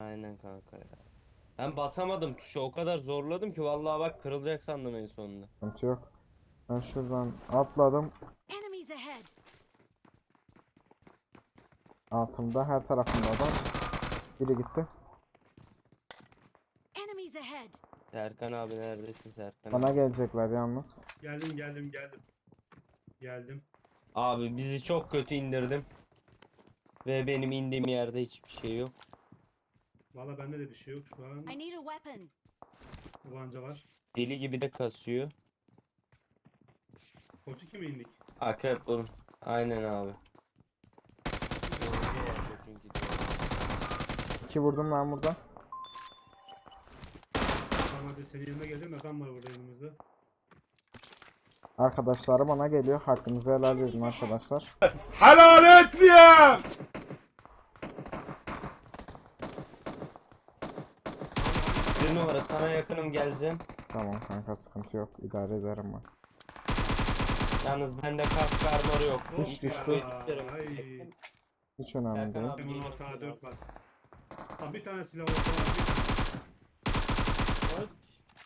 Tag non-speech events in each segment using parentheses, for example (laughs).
Aynen kanka ya. Ben basamadım tuşa o kadar zorladım ki vallahi bak kırılacak sandım en sonunda. Sıkıntı yok. Ben şuradan atladım. Enemies ahead! Altımda her tarafımda adam. Biri gitti. Enemies ahead! Serkan abi neredesin Serkan Bana abi? gelecekler yalnız. Geldim geldim geldim. Geldim. Abi bizi çok kötü indirdim. Ve benim indiğim yerde hiçbir şey yok. Valla bende de bir şey yok şu an. I need a weapon! Tabanca var. Deli gibi de kasıyor. Koçu kime indik? Akrep bunun. Aynen abi. İki vurdum ben burada. Tamam hadi senin yanına geldim. Adam var burada yanımızda. Arkadaşları bana geliyor. Hakkınızı helal edin arkadaşlar. Helal etmiyorum. Bir numara sana yakınım geleceğim. Tamam kanka sıkıntı yok. İdare ederim ben. Yalnız bende kask armoru yok. Hiç düştü. Ay. Hiç önemli Serkan değil. abi. Şimdi dört abi. var. Ha bir tane silah olsa var.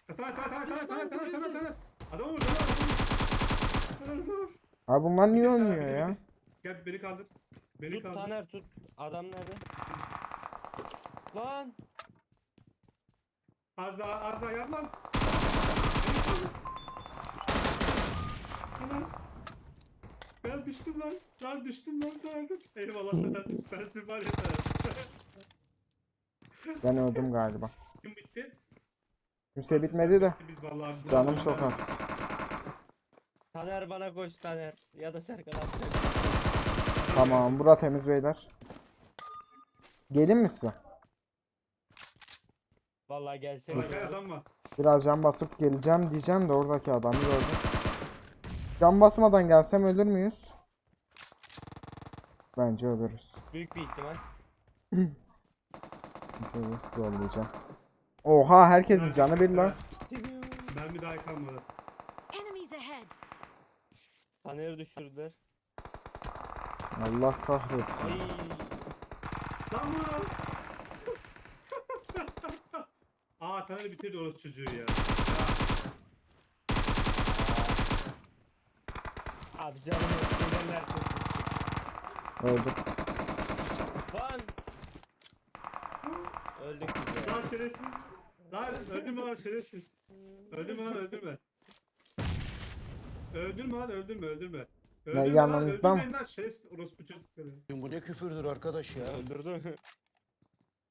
Bir tane. Tara tara tara tara tara tara tara. Adam vur adam vur. Adam vur. Abi bunlar niye ölmüyor ya? Gel beni kaldır. Beni Tut kaldır. Taner tut. Adam nerede? Lan. Az daha az daha yap lan. Ben düştüm lan. Lan düştüm lan. Sardım. Eyvallah Sedat. Süpersin var ya. Ben öldüm galiba. Kim bitti? Kimse bitmedi de. Biz vallahi. Canım çok az. Taner bana koş Taner. Ya da Serkan abi. Tamam bura temiz beyler. Gelin mi size? Vallahi gelsene. Arkaya adam var. Biraz can basıp geleceğim diyeceğim de oradaki adamı gördüm. Can basmadan gelsem ölür müyüz? Bence ölürüz. Büyük bir ihtimal. Şöyle zorlayacağım. Oha herkesin canı bir lan. Ben bir daha kalmadı. Enemies ahead! Taner'i düşürdüler. Allah kahretsin. Ay. Lan bu. Aa Taner bitirdi orası çocuğu ya. Abi canım yok. Neler Öldüm. Lan. Öldük biz ya. Lan şerefsiz. Lan öldürme lan şerefsiz. Öldürme lan öldürme. Öldürme lan öldürme öldürme. Öldürme lan yanınızda mı? öldürmeyin lan şerefsiz orospu çocukları. Bu ne küfürdür arkadaş ya. Öldürdü.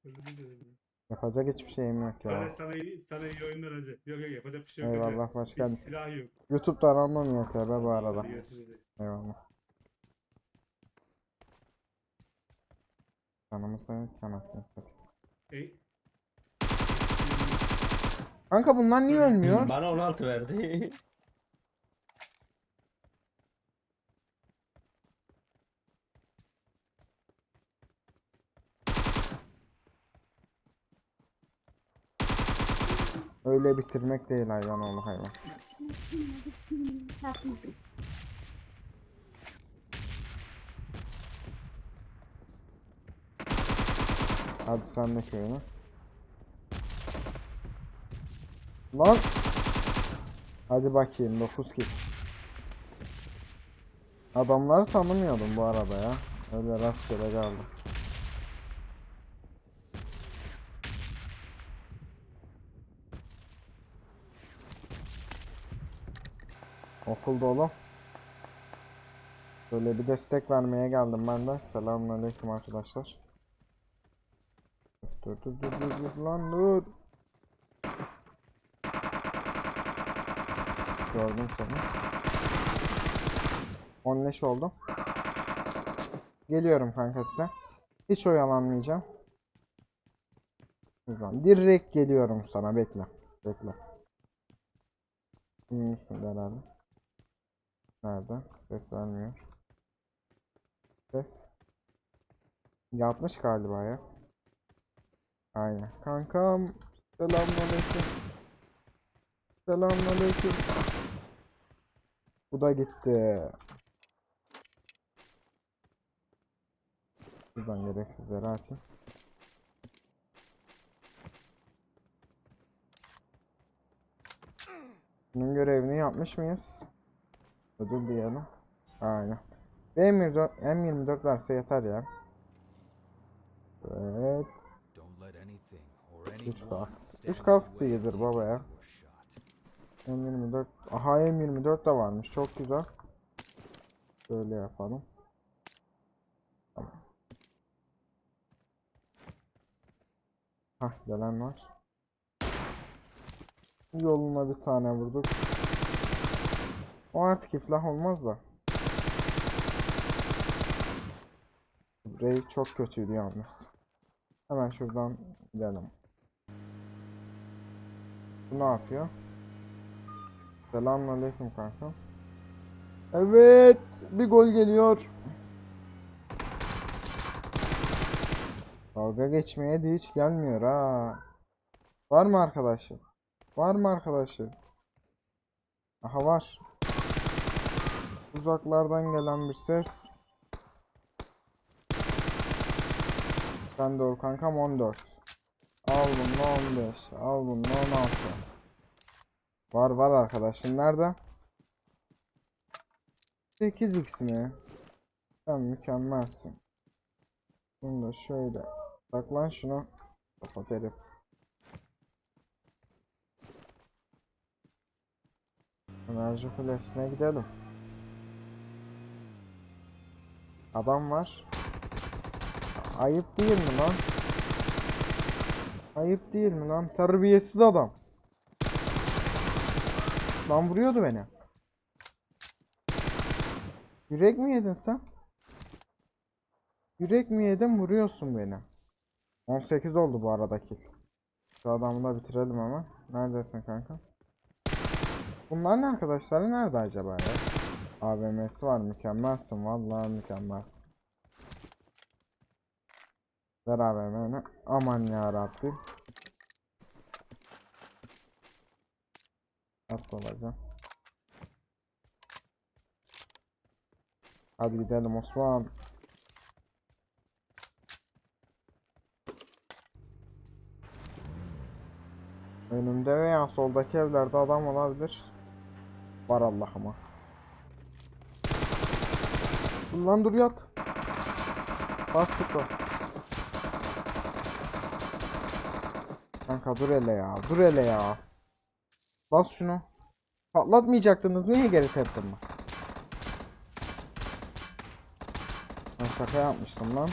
Öldürme dedim. Yapacak hiçbir şeyim yok ya. sana iyi, sana iyi oyunlar hacı. Yok yok yapacak bir şey yok. hacı. Eyvallah başkan. Hiç silah yok. Youtube'da aranmam yeter be bu arada. Eyvallah. Canımız da yok anasını satayım. Ey. Kanka bunlar niye ölmüyor? Bana 16 verdi. (laughs) Öyle bitirmek değil hayvan oğlu hayvan. Hadi sen de köyüne. Lan. Hadi bakayım 9 kill. Adamları tanımıyordum bu arada ya. Öyle rastgele geldi. Okul dolu. Böyle bir destek vermeye geldim ben de. Selamünaleyküm arkadaşlar. Dur dur dur dur dur lan dur. Gördüm seni. 10 leş oldu. Geliyorum kanka size. Hiç oyalanmayacağım. Buradan direkt geliyorum sana bekle. Bekle. Bilmiyorsun herhalde. Nerede? Ses vermiyor. Ses. Yatmış galiba ya. Aynen. Kankam. Selamünaleyküm. Selamünaleyküm. Bu da gitti. Buradan gereksizleri açayım. Bunun görevini yapmış mıyız? Ödül diyelim. Aynen. M24, M24 verse yeter ya. Evet. Don't let anything or Üç anyone kask. stand Üç in kask the da iyidir baba ya. taking your shot. M24. Aha M24 de varmış. Çok güzel. Şöyle yapalım. Tamam. Hah gelen var. Yoluna bir tane vurduk. O artık iflah olmaz da. Raid çok kötüydü yalnız. Hemen şuradan gidelim. Bu ne yapıyor? Selamünaleyküm kanka. Evet, bir gol geliyor. Dalga geçmeye de hiç gelmiyor ha. Var mı arkadaşı? Var mı arkadaşı? Aha var. Uzaklardan gelen bir ses. Sen de ol kankam 14. Al bunu 15. Al bunu 16. Var var arkadaşım nerede? 8x mi? Sen mükemmelsin. Bunu da şöyle saklan şunu. Kapat herif. Enerji kulesine gidelim. Adam var. Ayıp değil mi lan? Ayıp değil mi lan? Terbiyesiz adam. Lan vuruyordu beni. Yürek mi yedin sen? Yürek mi yedin vuruyorsun beni. 18 oldu bu aradaki. Şu adamı da bitirelim ama. Neredesin kanka? Bunların arkadaşları nerede acaba ya? AVM'si var mükemmelsin vallahi mükemmelsin. Ver AVM'ni. Aman ya Rabbim. At olacağım. Hadi gidelim Osman. Önümde veya soldaki evlerde adam olabilir. Var Allah'ıma. Dur Lan dur yat. Bas tıkla. Kanka dur hele ya. Dur hele ya. Bas şunu. Patlatmayacaktınız. Niye geri teptin mi? Ben şaka yapmıştım lan.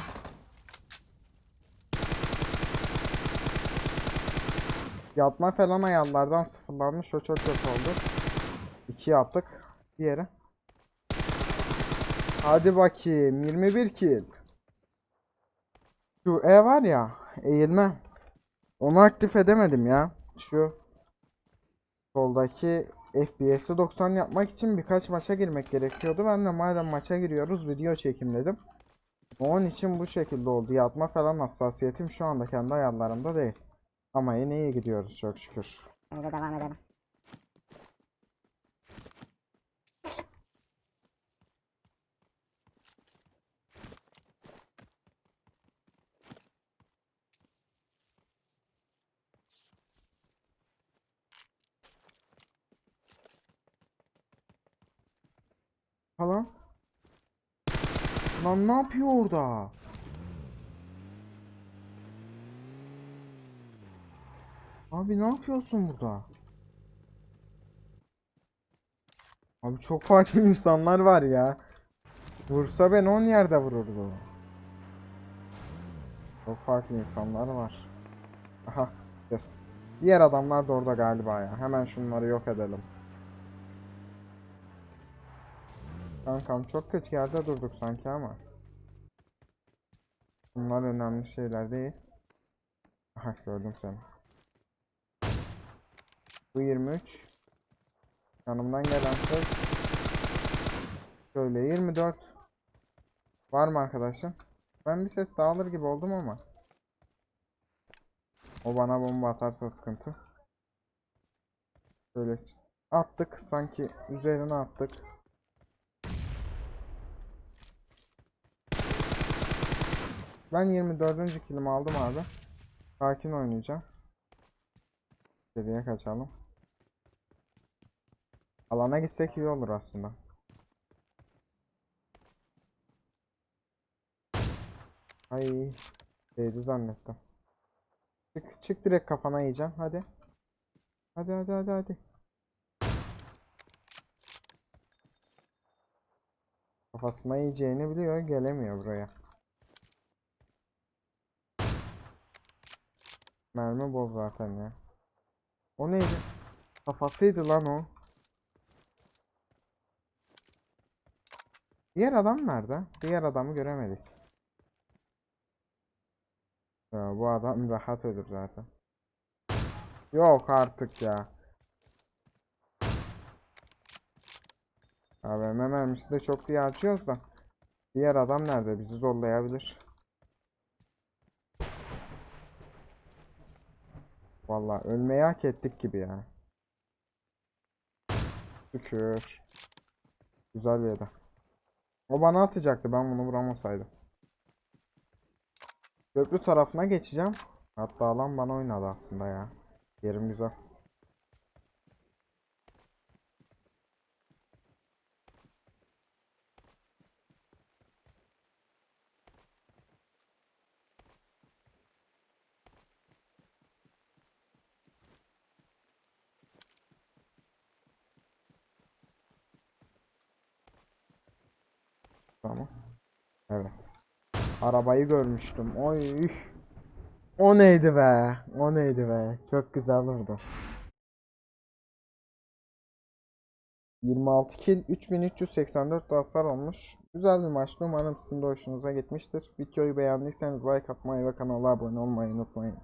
Yatma falan ayarlardan sıfırlanmış. O çok kötü oldu. 2 yaptık. Diğeri. Hadi bakayım. 21 kill. Şu E var ya. Eğilme. Onu aktif edemedim ya. Şu soldaki FPS'i 90 yapmak için birkaç maça girmek gerekiyordu. Ben de madem maça giriyoruz video çekim dedim. Onun için bu şekilde oldu. Yatma falan hassasiyetim şu anda kendi ayarlarımda değil. Ama yine iyi gidiyoruz çok şükür. Devam edelim. Falan. Lan ne yapıyor orada? Abi ne yapıyorsun burada? Abi çok farklı (laughs) insanlar var ya. Vursa ben 10 yerde vururdu. Çok farklı insanlar var. Aha, yes. Diğer adamlar da orada galiba ya. Hemen şunları yok edelim. Kankam çok kötü yerde durduk sanki ama. Bunlar önemli şeyler değil. Aha gördüm seni. Bu 23. Yanımdan gelen ses. Şöyle 24. Var mı arkadaşım? Ben bir ses daha alır gibi oldum ama. O bana bomba atarsa sıkıntı. Şöyle ç- attık sanki üzerine attık. Ben 24. kilimi aldım abi. Sakin oynayacağım. Geriye kaçalım. Alana gitsek iyi olur aslında. Ay. Değdi zannettim. Çık, çık direkt kafana yiyeceğim. Hadi. Hadi hadi hadi hadi. Kafasına yiyeceğini biliyor. Gelemiyor buraya. Mermi bol zaten ya. O neydi? Kafasıydı lan o. Diğer adam nerede? Diğer adamı göremedik. Ya bu adam rahat ölür zaten. Yok artık ya. AVM mermisi de çok diye harcıyoruz da. Diğer adam nerede? Bizi zorlayabilir. Vallahi ölmeyi hak ettik gibi ya. Şükür. Güzel yedi. O bana atacaktı ben bunu vuramasaydım. Köprü tarafına geçeceğim. Hatta alan bana oynadı aslında ya. Yerim güzel. Tamam. Evet. Arabayı görmüştüm. Oy. üf. O neydi be? O neydi be? Çok güzel vurdu. 26 kill 3384 de hasar olmuş. Güzel bir maçtı. Umarım sizin de hoşunuza gitmiştir. Videoyu beğendiyseniz like atmayı ve kanala abone olmayı unutmayın.